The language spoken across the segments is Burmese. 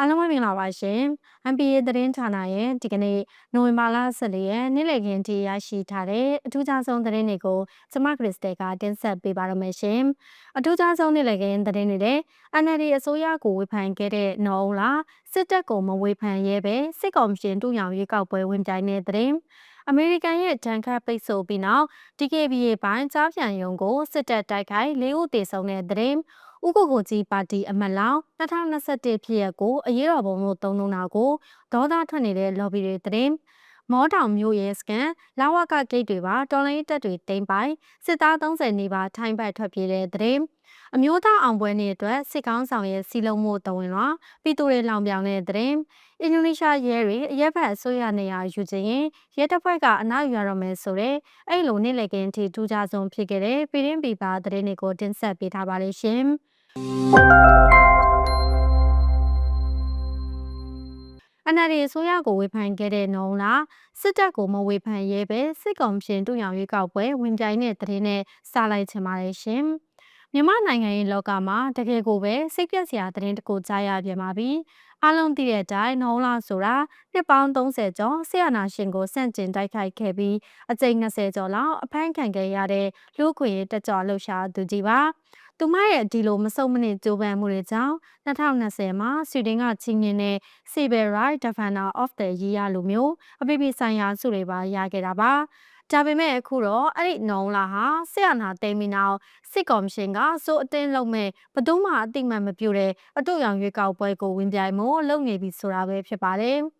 အားလုံးပဲမင်္ဂလာပါရှင် MPA သတင်းဌာနရဲ့ဒီကနေ့နိုဝင်ဘာလ14ရက်နေ့လည်ခင်းထိရရှိထားတဲ့အထူးခြားဆုံးသတင်းတွေကိုကျမခရစ်စတယ်ကတင်ဆက်ပေးပါရမယ်ရှင်အထူးခြားဆုံးနေ့လည်ခင်းသတင်းတွေနဲ့ NLD အစိုးရကိုဝေဖန်ခဲ့တဲ့နော်ဦးလာစစ်တပ်ကိုမဝေဖန်ရဲပဲစစ်ကောင်ရှင်တူရောင်ရွေးကောက်ပွဲဝင်ပြိုင်တဲ့သတင်း အမေရိကန်ရဲ့တန်ခတ်ပိတ်ဆို့ပြီးနောက် DKBA ပိုင်းကြားပြန်ယုံကိုစစ်တပ်တိုက်ခိုက်လေးဦးတေဆုံးတဲ့သတင်းဥက္ကိုကိုကြီးပါတီအမတ်လောင်2021ဖြစ်ရက်ကိုအရေးတော်ပုံလို့သုံးလုံးတာကိုဒေါသထွက်နေတဲ့ lobby တွေသတင်း မောတောင်မြို့ရဲစကန်လာဝကဂိတ်တွေပါတော်လိုင်းတက်တွေတိမ့်ပိုင်စစ်သား30နေပါထိုင်းဘက်ထွက်ပြေးတဲ့သတင်းအမျိုးသားအောင်ပွဲနေ့အတွက်စစ်ကောင်းဆောင်ရဲ့စီလုံးမှုတဝင်လွှာပြည်သူတွေလောင်ပြောင်တဲ့သတင်းအင်ဒိုနီးရှားရဲတွေအရက်ဖက်အစိုးရနေရာယူခြင်းရင်ရဲတပ်ဖွဲ့ကအနောက်ယူရတော့မယ်ဆိုတဲ့အဲ့လိုနေ့လည်ကင်းထိထူးခြားဆုံးဖြစ်ခဲ့တဲ့ပြည်ရင်းပြည်ပါသတင်းတွေကိုတင်ဆက်ပေးထားပါလိမ့်ရှင်။ NLD အစိုးရကိုဝေဖန်ခဲ့တဲ့နှုံလာစစ်တပ်ကိုမဝေဖန်ရဲပဲစစ်ကောင်ရှင်တူရောင်ရွေးကောက်ပွဲဝင်ပြိုင်တဲ့သတင်းနဲ့စလိုက်ချင်ပါတယ်ရှင်။မြန်မာနိုင်ငံရေးလောကမှာတကယ်ကိုပဲစိတ်ပြက်စရာသတင်းတကူကြားရပြန်ပါပြီ။အားလုံးသိတဲ့အတိုင်းနှုံလာဆိုတာနှစ်ပေါင်း30ကျော်ဆရာနာရှင်ကိုစန့်ကျင်တိုက်ခိုက်ခဲ့ပြီးအကြိမ်20ကျော်လောက်အဖမ်းခံခဲ့ရတဲ့လူခွေတကြောလှုပ်ရှားသူကြီးပါ။ သူမရဲ့ဒီလိုမစုံမနစ်ကြိုးပမ်းမှုတွေကြောင့်2020မှာဆွီဒင်ကချင်းမြင့်တဲ့ Civil Rights Defender of the Year လိုမျိုးအပိပိဆိုင်ရာဆုတွေပါရခဲ့တာပါဒါပေမဲ့အခုတော့အဲ့ဒီနှုံလာဟာဆရာနာသိမ်းပြီးနောက်စစ်ကော်မရှင်ကစိုးအတင်းလုံးမဲ့ဘသူမှအတိမတ်မပြုတဲ့အတူရောင်ရွေးကောက်ပွဲကိုဝင်ပြိုင်မှုလုပ်နေပြီဆိုတာပဲဖြစ်ပါတယ်။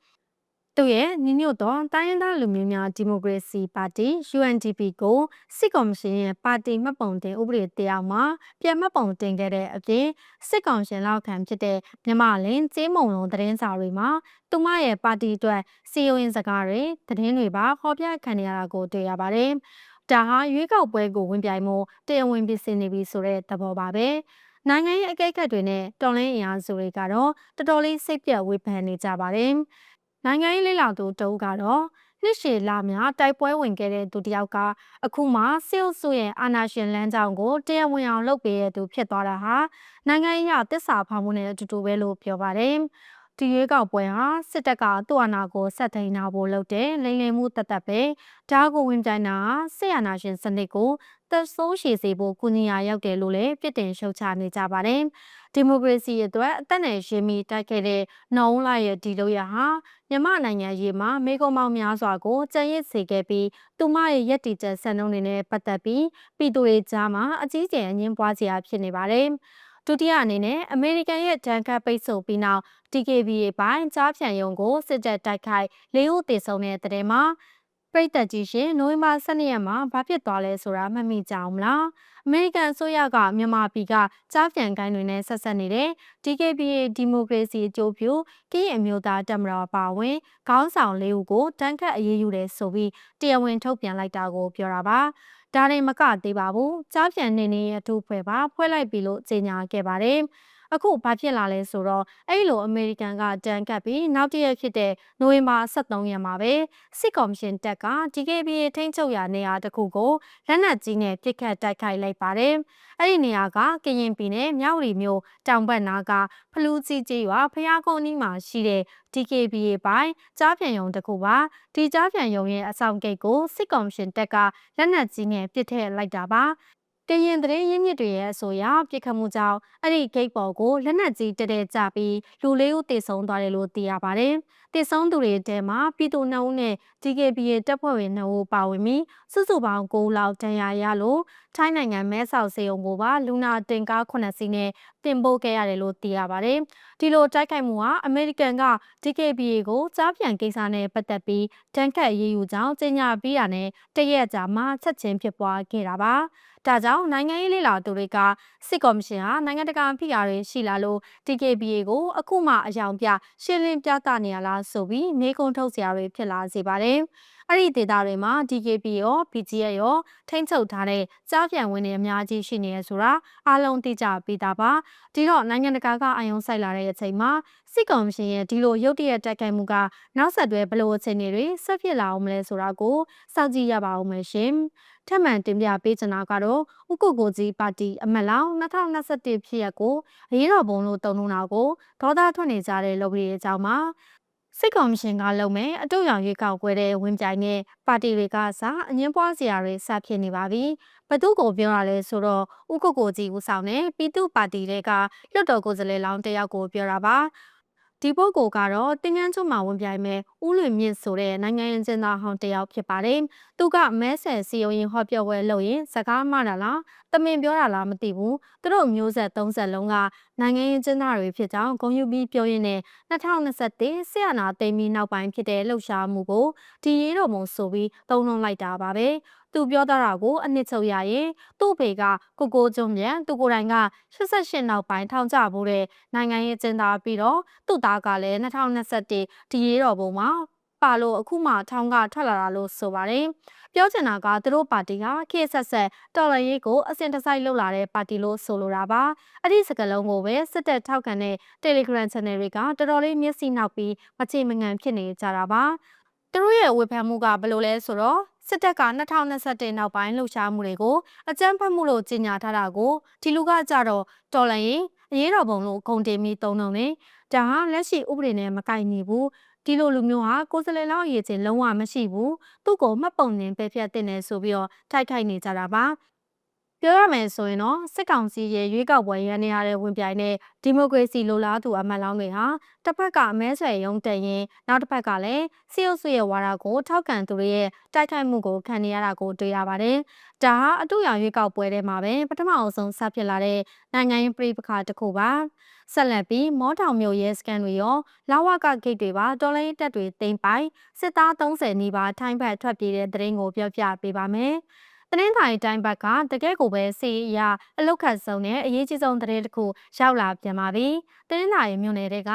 သူရဲ့ညီညွတ်သောတိုင်းရင်းသားလူမျိုးများဒီမိုကရေစီပါတီ UNDP ကိုစစ်ကော်မရှင်ရဲ့ပါတီမှတ်ပုံတင်ဥပဒေတရားမှာပြန်မှတ်ပုံတင်ခဲ့တဲ့အပြင်စစ်ကောင်ရှင်လောက်ခံဖြစ်တဲ့မြမလင်းကျေးမုံလုံးသတင်းစာတွေမှာသူမရဲ့ပါတီအတွက်စီယိုရင်စကားတွေသတင်းတွေပါဟောပြခံနေရတာကိုတွေ့ရပါတယ်။ဒါဟာရွေးကောက်ပွဲကိုဝင်ပြိုင်မှုတရားဝင်ပြင်ဆင်နေပြီဆိုတဲ့သဘောပါပဲ။နိုင်ငံရေးအကြိတ်ကတ်တွေနဲ့တော်လင်းအင်အားစုတွေကတော့တော်တော်လေးစိတ်ပြတ်ဝေဖန်နေကြပါတယ်။ နိုင်ငံရေးလေ့လာသူတဦးကတော့နှစ်ရှည်လာများတိုက်ပွဲဝင်ခဲ့တဲ့သူတယောက်ကအခုမှစစ်အုပ်စုရဲ့အာဏာရှင်လမ်းကြောင်းကိုတရားဝင်အောင်လုပ်ပေးရသူဖြစ်သွားတာဟာနိုင်ငံရေးအသစ္စာဖောက်မှုနဲ့အတူတူပဲလို့ပြောပါတယ်။ ဒီရွေးကောက်ပွဲဟာစစ်တပ်ကသူ့အာဏာကိုဆက်ထိန်နာဖို့လုပ်တဲ့လိမ်လည်မှုတသက်ပဲဒါကိုဝင်ပြိုင်တာဟာစစ်အာဏာရှင်စနစ်ကိုသက်ဆိုးရှည်စေဖို့ကူညီရာရောက်တယ်လို့လည်းပြစ်တင်ရှုတ်ချနေကြပါတယ်။ဒီမိုကရေစီအတွက်အသက်နဲ့ရှင်ပြီးတိုက်ခဲ့တဲ့နှောင်းလာရဲ့ဒီလိုရဟာမြန်မာနိုင်ငံရေးမှာမေကုံမောင်များစွာကိုကြံရစ်စေခဲ့ပြီးသူမရဲ့ရည်တည်ချက်ဆန္ဒတွေနဲ့ပတ်သက်ပြီးပြည်သူတွေကြားမှာအကြီးကျယ်အငင်းပွားစရာဖြစ်နေပါတယ်။ ဒုတိယအနေနဲ့အမေရိကန်ရဲ့ဒဏ်ခတ်ပိတ်ဆို့ပြီးနောက် TKBA ပိုင်းကြားဖြန့်ယုံကိုစစ်တပ်တိုက်ခိုက်လေးဦးတည်ဆုံတဲ့တဲ့ထဲမှာ ပြိတ္တကြီးရှင်နိုဝင်ဘာ12ရက်မှာဘာဖြစ်သွားလဲဆိုတာမှတ်မိကြအောင်မလားအမေရိကန်အစိုးရကမြန်မာပြည်ကကြားပြန်ကိုင်းတွေနဲ့ဆက်ဆက်နေတဲ့ DKBA ဒီမိုကရေစီအကျိုးပြုကရင်အမျိုးသားတပ်မတော်ပါဝင်ခေါင်းဆောင်လေးဦးကိုတန်းခတ်အရေးယူတယ်ဆိုပြီးတရားဝင်ထုတ်ပြန်လိုက်တာကိုပြောတာပါဒါနဲ့မကသေးပါဘူးကြားပြန်နေနေအထူးဖွဲ့ပါဖွဲ့လိုက်ပြီလို့ကြေညာခဲ့ပါတယ် အခုဘာဖြစ်လာလဲဆိုတော့အဲ့လိုအမေရိကန်ကတန်ကပ်ပြီးနောက်တရက်ဖြစ်တဲ့နိုဝင်ဘာ23ရက်မှာပဲစစ်ကော်မရှင်တပ်က DKBA ထိန်းချုပ်ရာနေရာတစ်ခုကိုလက်နက်ကြီးနဲ့ပစ်ခတ်တိုက်ခိုက်လိုက်ပါတယ်။အဲ့ဒီနေရာကကရင်ပြည်နယ်မြောက်ရီမြို့တောင်ဘက်နားကဖလူးကြီးကြီးရွာဖျားကုန်းနီးမှာရှိတဲ့ DKBA ပိုင်းကြားပြန်ယုံတစ်ခုပါဒီကြားပြန်ယုံရဲ့အဆောင်ဂိတ်ကိုစစ်ကော်မရှင်တပ်ကလက်နက်ကြီးနဲ့ပစ်ထည့်လိုက်တာပါ ကရင်သတင်းရင်းမြစ်တွေရဲ့အဆိုအရပြစ်ခတ်မှုကြောင့်အဲ့ဒီဂိတ်ပေါ်ကိုလက်နက်ကြီးတတဲ့ကြပြီးလူလေးဦးတေဆုံးသွားတယ်လို့သိရပါတယ်။တေဆုံးသူတွေထဲမှာပြည်သူနှုံးနဲ့ DKBA တပ်ဖွဲ့ဝင်နှုံးပါဝင်ပြီးစုစုပေါင်း9လောက်တန်ရာရလို့ထိုင်းနိုင်ငံမဲဆောက်စေုံကိုပါလူနာတင်ကား9စီးနဲ့တင်ပို့ခဲ့ရတယ်လို့သိရပါတယ်။ဒီလိုတိုက်ခိုက်မှုဟာအမေရိကန်က DKBA ကိုကြားပြန်ကိစ္စနဲ့ပတ်သက်ပြီးတန်ခတ်ရေးယူကြောင်းကြေညာပြီးတာနဲ့တရက်ကြာမှချက်ချင်းဖြစ်ပွားခဲ့တာပါ။ဒါကြောင့်နိုင်ငံရေးလေလာသူတွေကစစ်ကော်မရှင်ဟာနိုင်ငံတကာဖိအားတွေရှိလာလို့ TKBA ကိုအခုမှအယောင်ပြရှင်းလင်းပြသနေရလားဆိုပြီးနေကုန်းထုတ်စရာတွေဖြစ်လာစေပါတယ်။ အဲ့ဒီဒေသတွေမှာ DKP ရော BGF ရောထိန်းချုပ်ထားတဲ့ကြားပြန်ဝင်တွေအများကြီးရှိနေရဆိုတာအားလုံးသိကြပြီးသားပါဒီတော့နိုင်ငံတကာကအာရုံစိုက်လာတဲ့အချိန်မှာစစ်ကောင်မရှင်ရဲ့ဒီလိုရုတ်တရက်တိုက်ခိုက်မှုကနောက်ဆက်တွဲဘလို့အခြေအနေတွေဆက်ဖြစ်လာအောင်မလဲဆိုတာကိုစောင့်ကြည့်ရပါဦးမယ်ရှင်ထပ်မံတင်ပြပေးချင်တာကတော့ဥက္ကုကိုကြီးပါတီအမတ်လောင်2021ဖြစ်ရက်ကိုအရေးတော်ပုံလို့တုံ့နှုံတာကိုဒေါသထွက်နေကြတဲ့လုပ်ပြီးအကြောင်းမှာ စစ်ကော်မရှင်ကလုပ်မယ်အတုရောင်ရွေးကောက်ပွဲတဲ့ဝင်ပြိုင်တဲ့ပါတီတွေကအစားအငင်းပွားစရာတွေစဖြစ်နေပါပြီဘသူကိုပြောရလဲဆိုတော့ဥက္ကုကိုကြီးဦးဆောင်တဲ့ပြည်သူ့ပါတီတွေကလွတ်တော်ကိုယ်စားလှယ်လောင်းတယောက်ကိုပြောတာပါ ဒီပုဂ္ဂိုလ်ကတော့တင်ငန်းချုံမှာဝင်ပြိုင်မဲ့ဦးလွင်မြင့်ဆိုတဲ့နိုင်ငံရေးကျင်းသားဟောင်းတယောက်ဖြစ်ပါတယ်။သူကမဲဆယ်စီယုံရင်ဟောပြောပွဲလုပ်ရင်စကားမှတာလားတမင်ပြောတာလားမသိဘူး။သူတို့မျိုးဆက်30လုံးကနိုင်ငံရေးကျင်းသားတွေဖြစ်ကြောင်းဂုဏ်ယူပြီးပြောရင်းနဲ့2021ဆရာနာသိမ်းပြီးနောက်ပိုင်းဖြစ်တဲ့လှုပ်ရှားမှုကိုဒီရေးတော်ပုံဆိုပြီးသုံးနှုန်းလိုက်တာပါပဲ။ သူပြောတာကိုအနှစ်ချုပ်ရရင်သူ့ဖေကကိုကိုကျုံမြန်သူကိုယ်တိုင်က88နောက်ပိုင်းထောင်ကျဖို့တဲ့နိုင်ငံရေးကျင်းသားပြီးတော့သူ့သားကလည်း2021ဒီရေးတော်ပုံမှာပါလို့အခုမှထောင်ကထွက်လာတာလို့ဆိုပါတယ်။ပြောချင်တာကသူတို့ပါတီကခေတ်ဆက်ဆက်တော်လှန်ရေးကိုအစဉ်တစိုက်လှုပ်လာတဲ့ပါတီလို့ဆိုလိုတာပါ။အဲ့ဒီစကလုံးကိုပဲစစ်တပ်ထောက်ခံတဲ့ Telegram Channel တွေကတော်တော်လေးမျက်စိနောက်ပြီးမချေမငံဖြစ်နေကြတာပါ။သူတို့ရဲ့ဝေဖန်မှုကဘယ်လိုလဲဆိုတော့ စစ်တပ်က2021နောက်ပိုင်းလှုပ်ရှားမှုတွေကိုအကြမ်းဖက်မှုလို့ကြီးညာထားတာကိုဒီလူကကြတော့တော်လန်ရင်အရေးတော်ပုံလို့ဂုံတင်ပြီးသုံးလုံးနေဒါဟာလက်ရှိဥပဒေနဲ့မကိုက်ညီဘူးဒီလိုလူမျိုးဟာကိုယ်စလဲလောက်အရေးချင်းလုံးဝမရှိဘူးသူ့ကိုမှတ်ပုံတင်ပဲဖြတ်တင်နေဆိုပြီးတော့ထိုက်ခိုက်နေကြတာပါ ပြောရမယ်ဆိုရင်တော့စစ်ကောင်စီရဲ့ရွေးကောက်ပွဲရန်နေရတဲ့ဝင်ပြိုင်တဲ့ဒီမိုကရေစီလိုလားသူအမတ်လောင်းတွေဟာတစ်ဖက်ကမဲဆွယ်ရုံးတက်ရင်နောက်တစ်ဖက်ကလည်းစီအုပ်စုရဲ့ဝါဒကိုထောက်ခံသူတွေရဲ့တိုက်ခိုက်မှုကိုခံနေရတာကိုတွေ့ရပါတယ်။ဒါဟာအတူရောင်ရွေးကောက်ပွဲထဲမှာပဲပထမအဆုံးဆက်ဖြစ်လာတဲ့နိုင်ငံရေးပြည်ပခါတစ်ခုပါ။ဆက်လက်ပြီးမောတောင်မြို့ရဲစကန်တွေရောလာဝကဂိတ်တွေပါတော်လိုင်းတက်တွေတင်ပိုင်စစ်သား30နီးပါးထိုင်းဘက်ထွက်ပြေးတဲ့တရင်ကိုပြောပြပေးပါမယ်။ တနင်္သာရီတိုင်းဘက်ကတကယ့်ကိုပဲစီအရာအလုတ်ခတ်ဆုံးနဲ့အရေးကြီးဆုံးသတင်းတစ်ခုရောက်လာပြန်ပါပြီ။တနင်္သာရီမြို့နယ်တွေက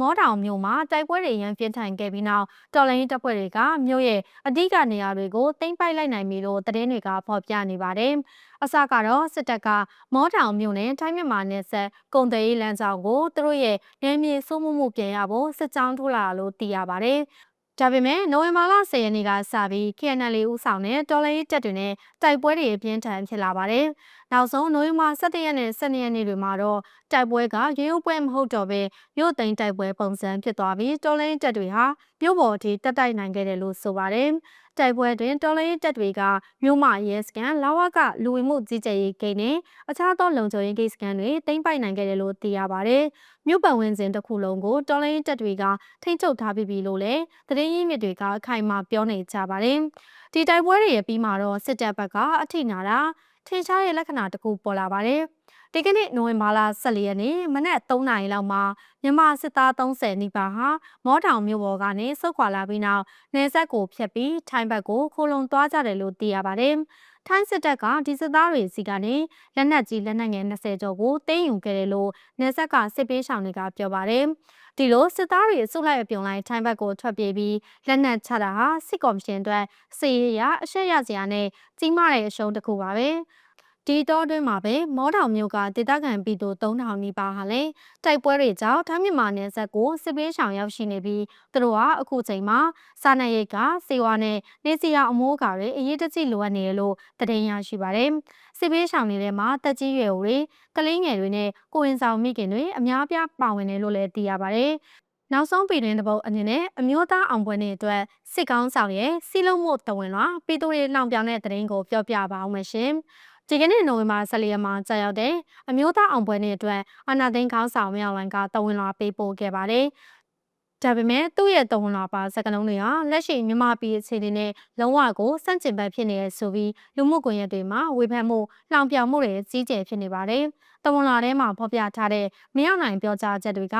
မောတောင်မြို့မှာတိုက်ပွဲတွေရန်ပြင်းထန်ခဲ့ပြီးနောက်တော်လိုင်းတပ်ဖွဲ့တွေကမြို့ရဲ့အဓိကနေရာတွေကိုသိမ်းပိုက်လိုက်နိုင်ပြီလို့သတင်းတွေကဖော်ပြနေပါတယ်။အစကတော့စစ်တပ်ကမောတောင်မြို့နယ်တိုင်းမြန်မာနယ်ဆက်ကုံသေးလမ်းကြောင်းကိုသူတို့ရဲ့နယ်မြေစိုးမိုးမှုပြန်ရဖို့စစ်ကြောင်းထိုးလာလို့သိရပါတယ်။ ဒါပေမဲ့နိုဝင်ဘာလ10ရက်နေ့ကစပြီး KNL ဦးဆောင်တဲ့တော်လိုင်းတပ်တွေနဲ့တိုက်ပွဲတွေပြင်းထန်ဖြစ်လာပါတယ်။နောက်ဆုံးနိုဝင်ဘာ17ရက်နဲ့12ရက်နေ့တွေမှာတော့တိုက်ပွဲကရေရုပ်ပွဲမဟုတ်တော့ဘဲမြို့သိမ်းတိုက်ပွဲပုံစံဖြစ်သွားပြီးတော်လိုင်းတပ်တွေဟာမြို့ပေါ်အထိတက်တိုက်နိုင်ခဲ့တယ်လို့ဆိုပါတယ်။ တိုက်ပွဲတွင်တော်လိုင်းတပ်တွေကမြို့မရဲစကန်လာဝကလူဝင်မှုကြီးကြပ်ရေးဂိတ်နဲ့အခြားသောလုံခြုံရေးဂိတ်စကန်တွေသိမ်းပိုက်နိုင်ခဲ့တယ်လို့သိရပါတယ်။မြို့ပတ်ဝန်းကျင်တစ်ခုလုံးကိုတော်လိုင်းတပ်တွေကထိန်းချုပ်ထားပြီးပြီလို့လည်းသတင်းရင်းမြစ်တွေကအခိုင်အမာပြောနေကြပါတယ်။ဒီတိုက်ပွဲတွေရဲ့ပြီးမှာတော့စစ်တပ်ဘက်ကအထိနာတာ ထင်ရှားတဲ့လက္ခဏာတစ်ခုပေါ်လာပါတယ်။ဒီကနေ့နိုဝင်ဘာလ14ရက်နေ့မနက်3နာရီလောက်မှာမြန်မာစစ်သား30နီးပါးဟာမောတောင်မြို့ပေါ်ကနေဆုတ်ခွာလာပြီးနောက်နေဆက်ကိုဖျက်ပြီးထိုင်းဘက်ကိုခိုးလုံသွားကြတယ်လို့သိရပါတယ်။ထိုင်းစစ်တပ်ကဒီစစ်သားတွေစီကနေလက်နက်ကြီးလက်နက်ငယ်20ကျော်ကိုတင်းယူခဲ့တယ်လို့နေဆက်ကစစ်ပေးဆောင်တွေကပြောပါတယ်။ ဒီလိုစစ်သားတွေစုလိုက်အပြုံလိုက်ထိုင်းဘက်ကိုထွက်ပြေးပြီးလက်နက်ချတာဟာစစ်ကော်မရှင်အတွက်စီရရအရှက်ရစရာနဲ့ကြီးမားတဲ့အရှုံးတစ်ခုပါပဲ။ ဒီတော့တွင်းမှာပဲမောတောင်မြို့ကဒေသခံပြည်သူ3000နီးပါးဟာလည်းတိုက်ပွဲတွေကြောင့်ထိုင်းမြန်မာနယ်စပ်ကိုစစ်ပေးရှောင်ရောက်ရှိနေပြီးသူတို့ဟာအခုချိန်မှာစားနပ်ရိက္ခာစေဝါနဲ့နေစီယာအမိုးအကာတွေအရေးတကြီးလိုအပ်နေတယ်လို့သတင်းရရှိပါတယ်။စစ်ပေးရှောင်နေတဲ့မှာတက်ကြီးရွယ်တွေကလေးငယ်တွေနဲ့ကိုရင်ဆောင်မိခင်တွေအများပြားပါဝင်တယ်လို့လည်းသိရပါတယ်။နောက်ဆုံးပြည်တွင်းတပုတ်အနေနဲ့အမျိုးသားအောင်ပွဲနေအတွက်စစ်ကောင်းဆောင်ရဲ့စီလုံးမှုတဝင်လွှာပြည်သူတွေလောင်ပြောင်တဲ့တရင်ကိုပြောပြပါအောင်မရှင်။ ဒီကနေ့နိုဝင်ဘာ14ရက်မှာကြာရောက်တဲ့အမျိုးသားအောင်ပွဲနေ့အတွက်အာနာသိန်းခေါင်းဆောင်မြောက်လိုင်းကတဝန်လာပေးပို့ခဲ့ပါတယ်။ဒါပေမဲ့သူ့ရဲ့တဝန်လာပါစကလုံးတွေဟာလက်ရှိမြန်မာပြည်အခြေအနေနဲ့လုံးဝကိုစန့်ကျင်ဘက်ဖြစ်နေရဆိုပြီးလူမှုကွန်ရက်တွေမှာဝေဖန်မှုလောင်ပြောင်မှုတွေကြီးကျယ်ဖြစ်နေပါတယ်။တဝန်လာထဲမှာဖော်ပြထားတဲ့မရောက်နိုင်ပြောကြားချက်တွေက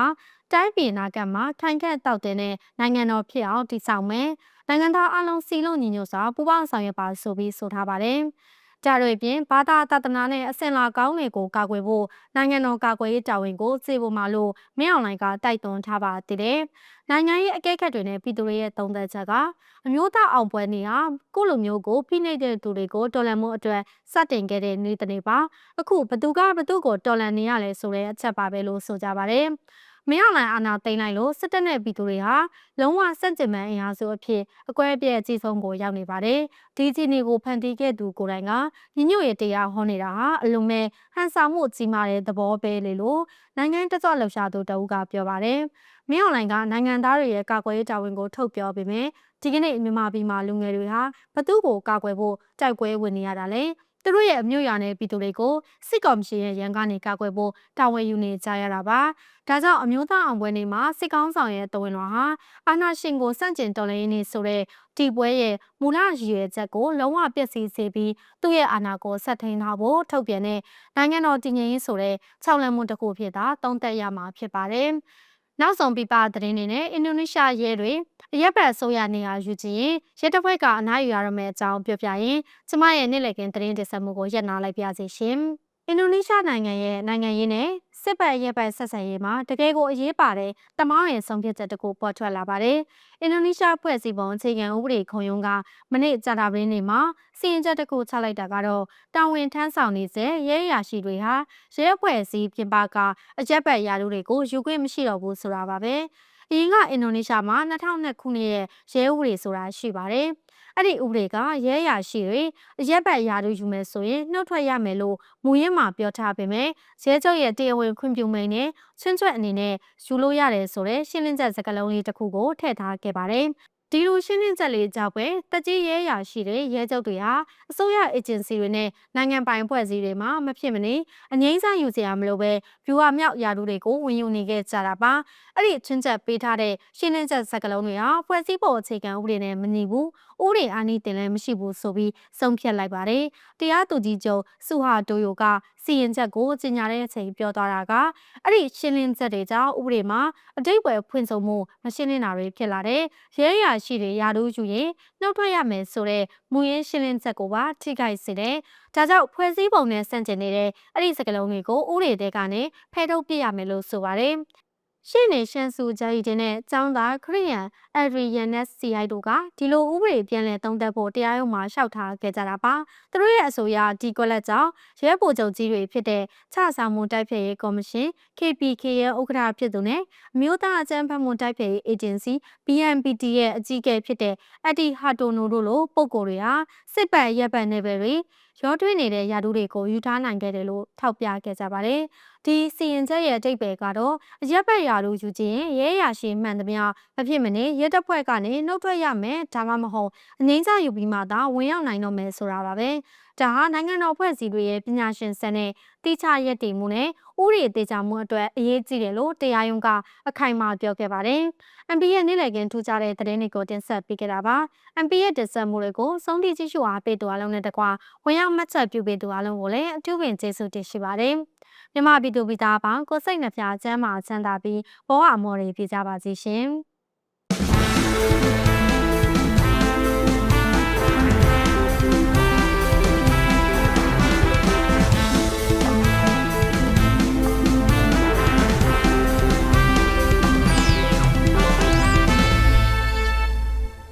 တိုင်းပြည်နာကမှာခိုင်ခန့်တောက်တဲ့နိုင်ငံတော်ဖြစ်အောင်တည်ဆောက်မယ်။နိုင်ငံသားအလုံးစီလုံးညီညွတ်စွာပူးပေါင်းဆောင်ရွက်ပါဆိုပြီးဆိုထားပါတယ်။ ကြရပြင် ဘာသာသာသနာနဲ့အစဉ်လာကောင်းတွေကိုကာကွယ်ဖို့နိုင်ငံတော်ကာကွယ်ရေးတာဝန်ကိုစေဖို့မှလို့မင်းအောင်လှိုင်ကတိုက်တွန်းထားပါသေးတယ်။နိုင်ငံရေးအကဲခတ်တွေနဲ့ပြည်သူတွေရဲ့သုံးသပ်ချက်ကအမျိုးသားအောင်ပွဲနေဟာကိုလိုမျိုးကိုဖိနှိပ်တဲ့သူတွေကိုတော်လှန်မှုအတွက်စတင်ခဲ့တဲ့နေ့တစ်နေ့ပါ။အခုဘသူကဘသူကိုတော်လှန်နေရလဲဆိုတဲ့အချက်ပါပဲလို့ဆိုကြပါတယ်။ မင်းအောင်လှိုင်အာဏာသိမ်းလိုက်လို့စစ်တပ်နဲ့ပြည်သူတွေဟာလုံးဝစန့်ကျင်မှန်အင်အားစုအဖြစ်အကွဲအပြဲအကြီးဆုံးကိုရောက်နေပါတယ်။ဒီချီနေကိုဖန်တီးခဲ့သူကိုယ်တိုင်ကညညွတ်ရတရားဟောနေတာဟာအလုံးမဲ့ဟန်ဆောင်မှုကြီးမားတဲ့သဘောပဲလေလို့နိုင်ငံတကြွလှုပ်ရှားသူတအုပ်ကပြောပါတယ်။မင်းအောင်လှိုင်ကနိုင်ငံသားတွေရဲ့ကာကွယ်ရေးတာဝန်ကိုထုတ်ပြောပေမဲ့ဒီကနေ့မြန်မာပြည်မှာလူငယ်တွေဟာဘသူ့ကိုကာကွယ်ဖို့တိုက်ပွဲဝင်နေရတာလဲ။ သူတို့ရဲ့အမျိုးအရာနဲ့ပြည်သူတွေကိုစစ်ကော်မရှင်ရဲ့ရန်ကနေကာကွယ်ဖို့တာဝန်ယူနေကြရတာပါ။ဒါကြောင့်အမျိုးသားအောင်ပွဲနေ့မှာစစ်ကောင်းဆောင်ရဲ့တဝင်လွှာဟာအာဏာရှင်ကိုစန့်ကျင်တော်လှန်ရေးနေ့ဆိုတဲ့ဒီပွဲရဲ့မူလရည်ရွယ်ချက်ကိုလုံးဝပျက်စီးစေပြီးသူ့ရဲ့အာဏာကိုဆက်ထိန်ထားဖို့ထုတ်ပြန်တဲ့နိုင်ငံတော်တည်ငြိမ်ရေးဆိုတဲ့၆လမှုတစ်ခုဖြစ်တာသုံးသပ်ရမှာဖြစ်ပါတယ်။ နောက်ဆုံးပြပသတင်းတွေနဲ့အင်ဒိုနီးရှားရဲတွေအရက်ပတ်အစိုးရနေရာယူချင်ရင်ရဲတပ်ဖွဲ့ကအနားယူရတော့မယ့်အကြောင်းပြောပြရင်ကျမရဲ့နေ့လည်ခင်းသတင်းတင်ဆက်မှုကိုရပ်နားလိုက်ပါစီရှင်။ အင်ဒိုနီးရှားနိုင်ငံရဲ့နိုင်ငံရေးနဲ့စစ်ပတ်ရဲပတ်ဆက်ဆံရေးမှာတကယ်ကိုအရေးပါတဲ့တမောင်းရဲ့ဆုံးဖြတ်ချက်တကူပေါ်ထွက်လာပါတယ်။အင်ဒိုနီးရှားဖွဲ့စည်းပုံအခြေခံဥပဒေခုံရုံးကမနေ့ကြာတာပရင်းနေ့မှာစီရင်ချက်တကူချလိုက်တာကတော့တာဝန်ထမ်းဆောင်နေစေရဲရရှိတွေဟာရဲဖွဲ့စည်းပြင်ပကအကြက်ပတ်ရာထူးတွေကိုယူခွင့်မရှိတော့ဘူးဆိုတာပါပဲ။အရင်ကအင်ဒိုနီးရှားမှာ2002ခုနှစ်ရဲ့ရဲဥပဒေဆိုတာရှိပါတယ်။ အဲ့ဒီဥပဒေကရဲရရှိတွေရက်ပတ်ရာထူးယူမယ်ဆိုရင်နှုတ်ထွက်ရမယ်လို့မူရင်းမှာပြောထားပေမဲ့ရဲချုပ်ရဲ့တရားဝင်ခွင့်ပြုမိန့်နဲ့ချွန်းချွတ်အနေနဲ့ယူလို့ရတယ်ဆိုတဲ့ရှင်းလင်းချက်စကားလုံးလေးတစ်ခုကိုထည့်ထားခဲ့ပါတယ်ဒီလိုရှင်းလင်းချက်လေးကြောင့်ပဲတက်ကြီးရဲရာရှိတဲ့ရဲချုပ်တွေဟာအစိုးရအေဂျင်စီတွေနဲ့နိုင်ငံပိုင်ဖွဲ့စည်းတွေမှာမဖြစ်မနေအငိမ့်စားယူစရာမလိုပဲဗျူဟာမြောက်ရာထူးတွေကိုဝင်ယူနေခဲ့ကြတာပါအဲ့ဒီချင်းချက်ပေးထားတဲ့ရှင်းလင်းချက်စကားလုံးတွေဟာဖွဲ့စည်းပုံအခြေခံဥပဒေနဲ့မညီဘူး ဥပဒေအာဏာတင်လည်းမရှိဘူးဆိုပြီးဆုံးဖြတ်လိုက်ပါတယ်တရားသူကြီးချုပ်စုဟာတိုယိုကစီရင်ချက်ကိုကြီးညာတဲ့အချိန်ပြောသွားတာကအဲ့ဒီရှင်းလင်းချက်တွေကြောင့်ဥပဒေမှာအတိတ်ပဲဖွင့်ဆိုမှုမရှင်းလင်းတာတွေဖြစ်လာတယ်ရဲရရှိတွေရာထူးယူရင်နှုတ်ထွက်ရမယ်ဆိုတဲ့မူရင်းရှင်းလင်းချက်ကိုပါထိခိုက်စေတယ်ဒါကြောင့်ဖွဲ့စည်းပုံနဲ့ဆန့်ကျင်နေတဲ့အဲ့ဒီစကလုံးတွေကိုဥပဒေတွေကနေဖယ်ထုတ်ပြရမယ်လို့ဆိုပါတယ် ရှေ့နေရှန်ဆူဂျာရီတင်နဲ့ចောင်းသားခရီးယန်အယ်ဒရီယန်နက်စီအိုက်တို့ကဒီလိုဥပဒေပြန်လည်သုံးသပ်ဖို့တရားရုံးမှာလျှောက်ထားခဲ့ကြတာပါသူတို့ရဲ့အဆိုအရဒီကွက်လက်ကြောင့်ရဲဗိုလ်ချုပ်ကြီးတွေဖြစ်တဲ့ချဆောင်မှုတိုက်ဖျက်ရေးကော်မရှင် KPK ရဲ့ဥက္ကဋ္ဌဖြစ်သူနဲ့အမျိုးသားအကြမ်းဖက်မှုတိုက်ဖျက်ရေးအေဂျင်စီ BNPT ရဲ့အကြီးအကဲဖြစ်တဲ့အက်ဒီဟာတိုနိုတို့လိုပုဂ္ဂိုလ်တွေဟာစစ်ပတ်ရက်ပတ်နယ်ပယ်တွေ ရောထွေးနေတဲ့ယာတူးတွေကိုယူထားနိုင်ခဲ့တယ်လို့ထောက်ပြခဲ့ကြပါတယ်။ဒီစီရင်ချက်ရဲ့အတိတ်ပဲကတော့အရက်ဘက်ယာတူးယူခြင်းရဲရရှိမှန်သမျှမဖြစ်မနေရဲတပ်ဖွဲ့ကနေနှုတ်ထွက်ရမယ်ဒါမှမဟုတ်အငိမ့်စားယူပြီးမှသာဝင်ရောက်နိုင်တော့မယ်ဆိုတာပါပဲ။ ဒါဟာနိုင်ငံတော်ဖွဲ့စည်းတွေရဲ့ပညာရှင်စံနဲ့တိကျရက်တည်မှုနဲ့ဥပဒေတေချာမှုအတွက်အရေးကြီးတယ်လို့တရားရုံးကအခိုင်အမာပြောခဲ့ပါတယ်။ MP ရဲ့နေ့လည်ခင်းထူးခြားတဲ့သတင်းတွေကိုတင်ဆက်ပေးခဲ့တာပါ။ MP ရဲ့တင်ဆက်မှုတွေကိုစုံတိကြည့်ရှုအားပေးသူအလုံးနဲ့တကွဝင်ရောက်မှတ်ချက်ပြုပေးသူအလုံးကိုလည်းအထူးပင်ကျေးဇူးတင်ရှိပါတယ်။မြမပြည်သူပြည်သားပေါင်းကိုစိတ်နှဖျားချမ်းမာချမ်းသာပြီးဘဝအမော်တွေပြကြပါစေရှင်။